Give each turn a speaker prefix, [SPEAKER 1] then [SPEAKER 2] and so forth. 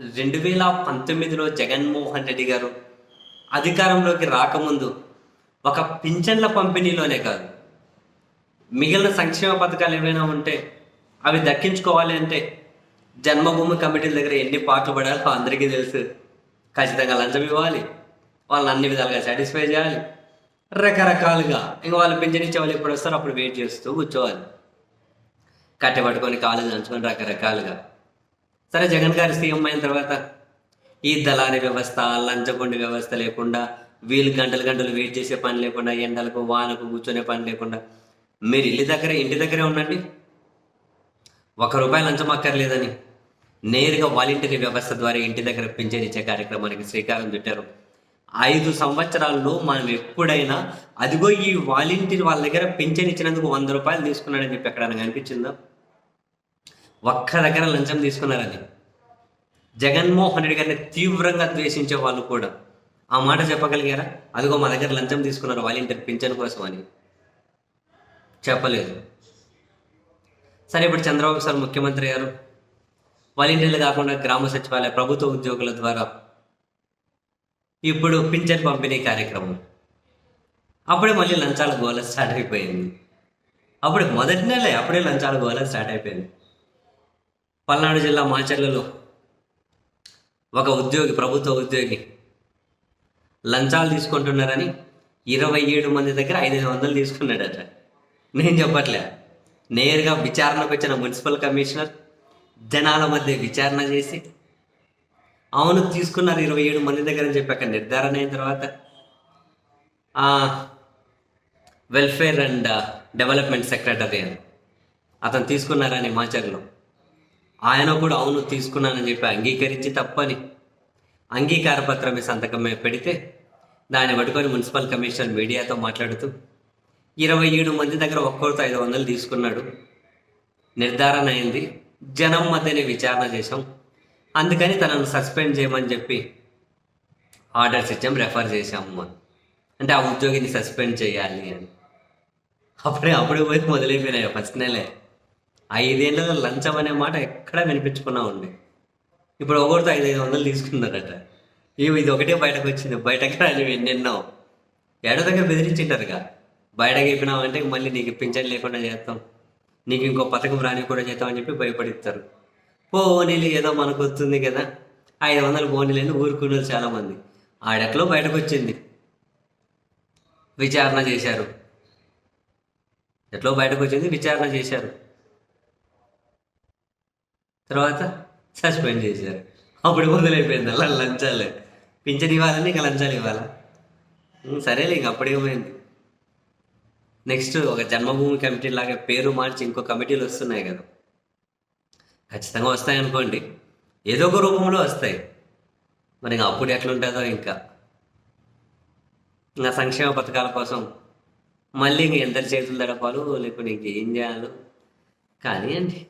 [SPEAKER 1] రెండు వేల పంతొమ్మిదిలో జగన్మోహన్ రెడ్డి గారు అధికారంలోకి రాకముందు ఒక పింఛన్ల పంపిణీలోనే కాదు. మిగిలిన సంక్షేమ పథకాలు ఏమైనా ఉంటే అవి దక్కించుకోవాలి అంటే జన్మభూమి కమిటీల దగ్గర ఎన్ని పాటలు పడాలో అందరికీ తెలుసు. ఖచ్చితంగా లంచం ఇవ్వాలి. వాళ్ళని అన్ని విధాలుగా సాటిస్ఫై చేయాలి. రకరకాలుగా ఇంకా వాళ్ళు పింఛన్ ఇచ్చే వాళ్ళు ఎప్పుడు వస్తారో అప్పుడు వెయిట్ చేస్తూ కూర్చోవాలి. కట్టె పట్టుకొని కాలు దంచుకొని రకరకాలుగా. సరే జగన్ గారు సీఎం అయిన తర్వాత ఈ దళారీ వ్యవస్థ లంచగొండి వ్యవస్థ లేకుండా వీళ్ళు గంటలు గంటలు వెయిట్ చేసే పని లేకుండా ఎండలకు వానకు కూర్చునే పని లేకుండా మీరు ఇల్లు దగ్గర ఇంటి దగ్గరే ఉండండి. ఒక రూపాయి లంచం అక్కర్లేదని నేరుగా వాలంటీర్ వ్యవస్థ ద్వారా ఇంటి దగ్గర పింఛన్ ఇచ్చే కార్యక్రమానికి శ్రీకారం చుట్టారు. ఐదు సంవత్సరాల్లో మనం ఎప్పుడైనా అదిగో ఈ వాలంటీర్ వాళ్ళ దగ్గర పింఛన్ ఇచ్చినందుకు వంద రూపాయలు తీసుకున్నాడని చెప్పి ఎక్కడైనా కనిపించిందా? ఒక్క దగ్గర లంచం తీసుకున్నారని. జగన్మోహన్ రెడ్డి గారిని తీవ్రంగా ద్వేషించే వాళ్ళు కూడా. ఆ మాట చెప్పగలిగారా? అదిగో మా దగ్గర లంచం తీసుకున్నారు వాలంటీర్ పింఛన్ కోసం అని. చెప్పలేదు. సరే ఇప్పుడు చంద్రబాబు సార్ ముఖ్యమంత్రి గారు వాలంటీర్లు కాకుండా గ్రామ సచివాలయ ప్రభుత్వ ఉద్యోగుల ద్వారా ఇప్పుడు పింఛన్ పంపిణీ కార్యక్రమం. అప్పుడే మళ్ళీ లంచాల గోల స్టార్ట్ అయిపోయింది. అప్పుడే మొదటి నెలే అప్పుడే లంచాల గోల స్టార్ట్ అయిపోయింది. పల్నాడు జిల్లా మాచర్లలో ఒక ఉద్యోగి ప్రభుత్వ ఉద్యోగి లంచాలు తీసుకుంటున్నారని ఇరవై ఏడు మంది దగ్గర ఐదు వందలు తీసుకున్నాడట. నేను చెప్పట్లే. నేరుగా విచారణకు వచ్చిన మున్సిపల్ కమిషనర్ జనాల మధ్య విచారణ చేసి అవును తీసుకున్నారు ఇరవై ఏడు మంది దగ్గర అని చెప్పి అక్కడ నిర్ధారణ అయిన తర్వాత వెల్ఫేర్ అండ్ డెవలప్మెంట్ సెక్రటరీ అని. అతను తీసుకున్నారని మాచర్లో. ఆయన కూడా అవును తీసుకున్నానని చెప్పి అంగీకరించి తప్పని. అంగీకార పత్రం మీద పెడితే దాన్ని పట్టుకొని మున్సిపల్ కమిషనర్ మీడియాతో మాట్లాడుతూ ఇరవై ఏడు మంది దగ్గర ఒక్కొక్కరితో ఐదు వందలు తీసుకున్నాడు. నిర్ధారణ అయింది. జనం మధ్యనే విచారణ చేశాం. అందుకని తనను సస్పెండ్ చేయమని చెప్పి ఆర్డర్స్ ఇచ్చాం రెఫర్ చేశాము. అని అంటే ఆ ఉద్యోగిని సస్పెండ్ చేయాలి అని. అప్పుడే అప్పుడే పోయి మొదలైపోయినాయి ఫస్ట్ నెలే. ఐదేళ్ళలో లంచం అనే మాట ఎక్కడా వినిపించుకున్నా ఉండే ఇప్పుడు ఒకరితో ఐదు ఐదు వందలు తీసుకున్నారట. ఇవి ఇది ఒకటే బయటకు వచ్చింది బయటకు రానివి ఎన్నెన్నో ఏడో దగ్గర బెదిరించింటారుగా. బయటకు చెప్పినామంటే మళ్ళీ నీకు పింఛన్ లేకుండా చేస్తాం. నీకు ఇంకో పథకం రాని కూడా చేస్తాం అని చెప్పి భయపడిస్తారు. పోనీలు ఏదో మనకు వస్తుంది కదా. ఐదు వందలు పోనీలేని ఊరుకున్నారు చాలామంది. ఆడెట్లో బయటకు వచ్చింది విచారణ చేశారు. ఎట్లో బయటకు వచ్చింది విచారణ చేశారు. తర్వాత సస్పెండ్ చేశారు. అప్పుడు మొదలైపోయింది అలా లంచాలే. పింఛన్ ఇవ్వాలని ఇంకా లంచాలు ఇవ్వాలా? సరేలే ఇంక అప్పుడే పోయింది నెక్స్ట్ ఒక జన్మభూమి కమిటీ లాగా పేరు మార్చి ఇంకో కమిటీలు వస్తున్నాయి కదా. ఖచ్చితంగా వస్తాయి అనుకోండి. ఏదో ఒక రూపంలో వస్తాయి. మరి ఇంకా అప్పుడు ఎట్లుంటుందో ఇంకా. నా సంక్షేమ పథకాల కోసం మళ్ళీ ఇంక ఎంత చేతులు దడపాలు లేకపోతే ఇంకేం చేయాలో. కానీ అండి